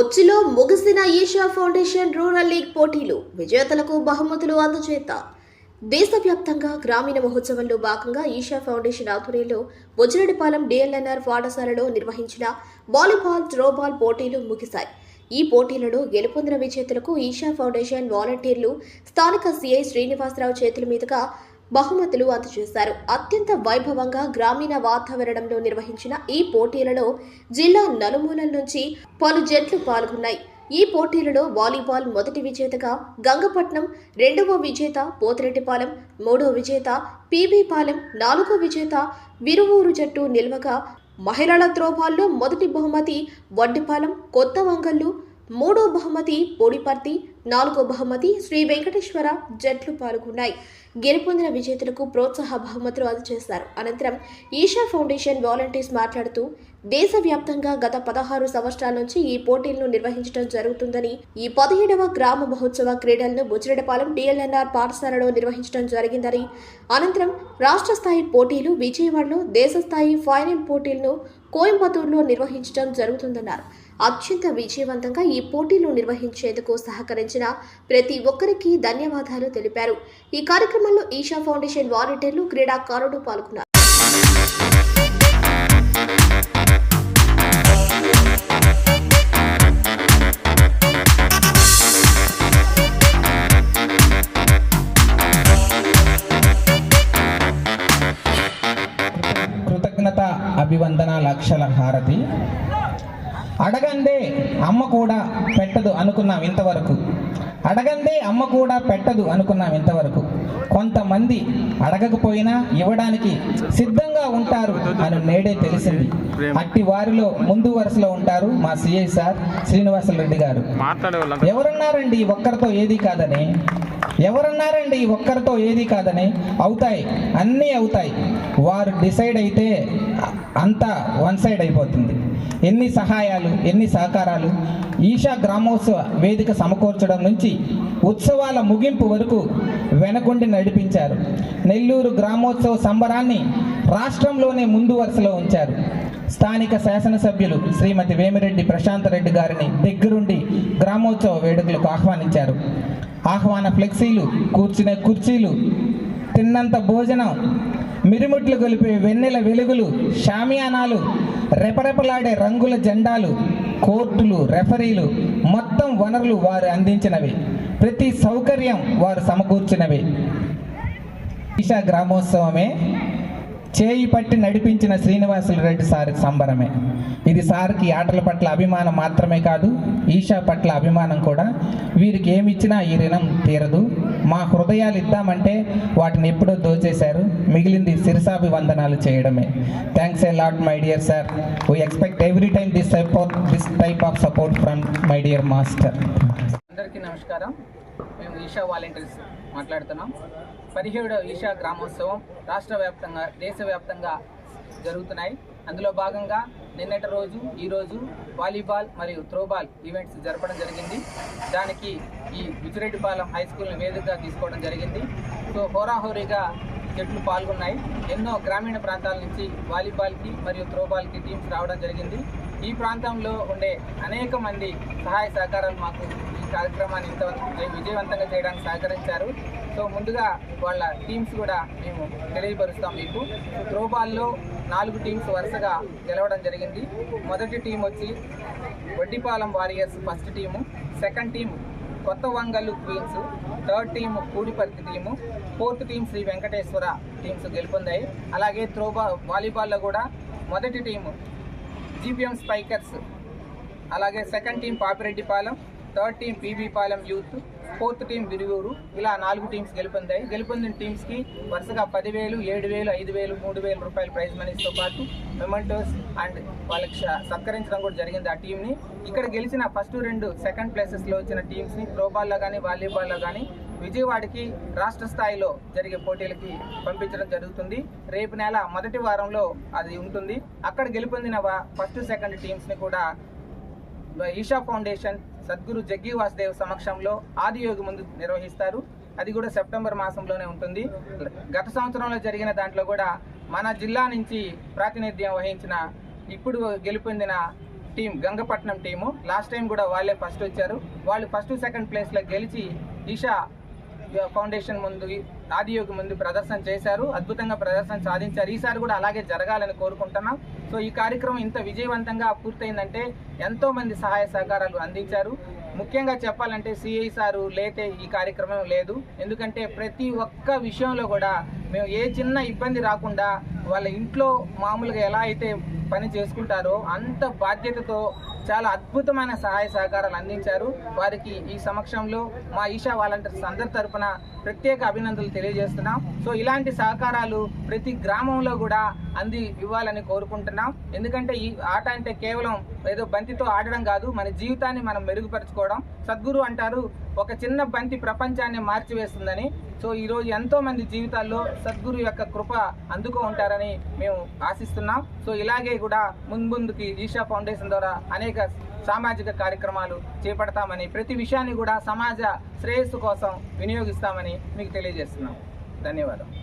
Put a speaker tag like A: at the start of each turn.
A: కొచ్చిలో ముగిసిన Isha foundation rural league పోటీలు విజేతలకు బహుమతులు అందజేత. దేశవ్యాప్తంగా గ్రామీణ మహోత్సవంలో భాగంగా ఈషా ఫౌండేషన్ ఆధ్వర్యంలో బుజ్జిరెడ్డిపాలెం డిఎల్ఎన్ఆర్ పాఠశాలలో నిర్వహించిన వాలీబాల్ త్రోబాల్ పోటీలు ముగిశాయి. ఈ పోటీలలో గెలుపొందిన విజేతలకు ఈషా ఫౌండేషన్ వాలంటీర్లు స్థానిక సిఐ శ్రీనివాసరావు చేతుల మీదుగా బహుమతులు అందజేశారు. అత్యంత వైభవంగా గ్రామీణ వాతావరణంలో నిర్వహించిన ఈ పోటీలలో జిల్లా నలుమూలల నుంచి పలు జట్లు పాల్గొన్నాయి. ఈ పోటీలలో వాలీబాల్ మొదటి విజేతగా గంగపట్నం రెండవ విజేత పోతిరెడ్డిపాలెం మూడవ విజేత పీబీపాలెం నాలుగో విజేత విరువూరు జట్టు నిల్వగా మహిళల త్రోబాల్లో మొదటి బహుమతి వడ్డిపాలెం కొత్త వంగళ్ళు మూడో బహుమతి పోడిపర్తి నాలుగో బహుమతి శ్రీ వెంకటేశ్వర జట్లు పాల్గొన్నాయి. గెలుపొందిన విజేతలకు ప్రోత్సాహ బహుమతులు అందజేశారు. అనంతరం ఈషా ఫౌండేషన్ వాలంటీర్స్ మాట్లాడుతూ దేశవ్యాప్తంగా గత పదహారు సంవత్సరాల నుంచి ఈ పోటీలను నిర్వహించడం జరుగుతుందని ఈ పదిహేడవ గ్రామ మహోత్సవ క్రీడలను బుజ్జిరెడ్డపాలెం డిఎల్ఎన్ఆర్ పాఠశాలలో నిర్వహించడం జరిగిందని అనంతరం రాష్ట్ర స్థాయి పోటీలు విజయవాడలో దేశ స్థాయి ఫైనల్ పోటీలను కోయంబత్తూరులో నిర్వహించడం జరుగుతుందన్నారు. అత్యంత విజయవంతంగా ఈ పోటీలు నిర్వహించేందుకు సహకరించిన ప్రతి ఒక్కరికి ధన్యవాదాలు తెలిపారు. ఈ కార్యక్రమంలో ఈషా ఫౌండేషన్ వాలంటీర్లు క్రీడాకారులు పాల్గొన్నారు.
B: కృతజ్ఞత అభివందన లక్షల హారతి. అడగందే అమ్మ కూడా పెట్టదు అనుకున్నాం ఇంతవరకు. అడగందే అమ్మ కూడా పెట్టదు అనుకున్నాం ఇంతవరకు. కొంతమంది అడగకపోయినా ఇవ్వడానికి సిద్ధంగా ఉంటారు అని నేడే తెలిసింది. అట్టి వారిలో ముందు వరుసలో ఉంటారు మా సిఐ సార్ శ్రీనివాసరెడ్డి గారు. ఎవరన్నారండి? ఒక్కరితో ఏది కాదని? ఎవరన్నారండి? ఒక్కరితో ఏది కాదని? అవుతాయి. అన్నీ అవుతాయి. వారు డిసైడ్ అయితే అంతా వన్ సైడ్ అయిపోతుంది. ఎన్ని సహాయాలు ఎన్ని సహకారాలు? ఈషా గ్రామోత్సవ వేదిక సమకూర్చడం నుంచి ఉత్సవాల ముగింపు వరకు వెనకుండి నడిపించారు. నెల్లూరు గ్రామోత్సవ సంబరాన్ని రాష్ట్రంలోనే ముందు వరుసలో ఉంచారు. స్థానిక శాసనసభ్యులు శ్రీమతి వేమిరెడ్డి ప్రశాంత్ రెడ్డి గారిని దగ్గరుండి గ్రామోత్సవ వేడుకలకు ఆహ్వానించారు. ఆహ్వాన ఫ్లెక్సీలు కూర్చునే కుర్చీలు తిన్నంత భోజనం మిరుముట్లు గొలిపే వెన్నెల వెలుగులు షామియానాలు రెపరెపలాడే రంగుల జెండాలు కోర్టులు రెఫరీలు మొత్తం వనరులు వారు అందించినవి. ప్రతి సౌకర్యం వారు సమకూర్చినవి. ఈషా గ్రామోత్సవమే చేయి పట్టి నడిపించిన శ్రీనివాసులు రెడ్డి సార్ సంబరమే. ఇది సార్కి ఆటల పట్ల అభిమానం మాత్రమే కాదు ఈషా పట్ల అభిమానం కూడా. వీరికి ఏమిచ్చినా ఈ రుణం తీరదు. మా హృదయాలు ఇద్దామంటే వాటిని ఎప్పుడో దోచేశారు. మిగిలింది శిరసాభివందనాలు చేయడమే. Thanks a lot my dear sir we expect every time this type of this type of support from my dear master
C: అందరికీ నమస్కారం. మేము ఈషా వాలంటీర్స్ మాట్లాడుతున్నాం. పదిహేడవ ఈషా గ్రామోత్సవం రాష్ట్ర వ్యాప్తంగా దేశవ్యాప్తంగా జరుగుతున్నాయి. అందులో భాగంగా నిన్నటి రోజు ఈరోజు వాలీబాల్ మరియు త్రోబాల్ ఈవెంట్స్ జరపడం జరిగింది. దానికి ఈ బుచ్చిరెడ్డిపాలెం హై స్కూల్ని వేదికగా తీసుకోవడం జరిగింది. సో హోరాహోరీగా జట్లు పాల్గొన్నాయి. ఎన్నో గ్రామీణ ప్రాంతాల నుంచి వాలీబాల్కి మరియు త్రోబాల్కి టీమ్స్ రావడం జరిగింది. ఈ ప్రాంతంలో ఉండే అనేక మంది సహాయ సహకారాలు మాకు కార్యక్రమాన్ని ఇంత విజయవంతంగా చేయడానికి సహకరించారు. సో ముందుగా వాళ్ళ టీమ్స్ కూడా మేము తెలియపరుస్తాం మీకు. త్రోబాల్లో నాలుగు టీమ్స్ వరుసగా గెలవడం జరిగింది. మొదటి టీం వచ్చి Vaddipalem warriors first team second team Kotha Vangallu queens third team Kudiparthi team fourth team Sri Venkateswara teams గెలుపొందాయి. అలాగే త్రోబా వాలీబాల్లో కూడా మొదటి టీము జీపీఎం స్పైకర్స్ అలాగే second team Papireddipalem third team PB Palem youth fourth team Viruvuru ఇలా నాలుగు teams గెలుపొందాయి. గెలుపొందిన టీమ్స్కి వరుసగా పదివేలు ఏడు వేలు ఐదు వేలు మూడు వేల రూపాయల ప్రైజ్ మనీస్తో పాటు మెమెంటోస్ అండ్ వాళ్ళకి సత్కరించడం కూడా జరిగింది ఆ టీంని ఇక్కడ గెలిచిన ఫస్ట్ రెండు సెకండ్ ప్లేసెస్లో వచ్చిన టీమ్స్ని త్రోబాల్లో కానీ వాలీబాల్లో కానీ విజయవాడకి రాష్ట్ర స్థాయిలో జరిగే పోటీలకి పంపించడం జరుగుతుంది. రేపు నెల మొదటి వారంలో అది ఉంటుంది. అక్కడ గెలుపొందిన ఫస్ట్ సెకండ్ టీమ్స్ని కూడా ఈషా ఫౌండేషన్ సద్గురు జగ్గి వాసుదేవ్ సమక్షంలో ఆదియోగి ముందు నిర్వహిస్తారు. అది కూడా సెప్టెంబర్ మాసంలోనే ఉంటుంది. గత సంవత్సరంలో జరిగిన దాంట్లో కూడా మన జిల్లా నుంచి ప్రాతినిధ్యం వహించిన ఇప్పుడు గెలుపొందిన team Gangapatnam team last time కూడా వాళ్ళే ఫస్ట్ వచ్చారు. వాళ్ళు ఫస్ట్ సెకండ్ ప్లేస్లో గెలిచి ఈషా ఫౌండేషన్ ముందు ఆదియోగి ముందు ప్రదర్శన చేశారు. అద్భుతంగా ప్రదర్శన సాధించారు. ఈసారి కూడా అలాగే జరగాలని కోరుకుంటున్నాం. సో ఈ కార్యక్రమం ఇంత విజయవంతంగా పూర్తయిందంటే ఎంతో మంది సహాయ సహకారాలు అందించారు. ముఖ్యంగా చెప్పాలంటే సిఐ సారు లేతే ఈ కార్యక్రమం లేదు. ఎందుకంటే ప్రతి ఒక్క విషయంలో కూడా మేము ఏ చిన్న ఇబ్బంది రాకుండా వాళ్ళ ఇంట్లో మామూలుగా ఎలా అయితే పని చేసుకుంటారో అంత బాధ్యతతో చాలా అద్భుతమైన సహాయ సహకారాలు అందించారు. వారికి ఈ సమక్షంలో మా ఈషా వాలంటీర్స్ అందరి తరఫున ప్రత్యేక అభినందనలు తెలియజేస్తున్నాం. సో ఇలాంటి సహకారాలు ప్రతి గ్రామంలో కూడా అంది ఇవ్వాలని కోరుకుంటున్నాం. ఎందుకంటే ఈ ఆట అంటే కేవలం ఏదో బంతితో ఆడడం కాదు మన జీవితాన్ని మనం మెరుగుపరచుకోవడం. సద్గురు అంటారు ఒక చిన్న బంతి ప్రపంచాన్ని మార్చివేస్తుందని. సో ఈరోజు ఎంతో మంది జీవితాల్లో సద్గురు యొక్క కృప అందుకో ఉంటారని మేము ఆశిస్తున్నాం. సో ఇలాగే కూడా ముందుకి ఈషా ఫౌండేషన్ ద్వారా అనేక సామాజిక కార్యక్రమాలు చేపడతామని ప్రతి విషయాన్ని కూడా సమాజ శ్రేయస్సు కోసం వినియోగిస్తామని మీకు తెలియజేస్తున్నాం. ధన్యవాదాలు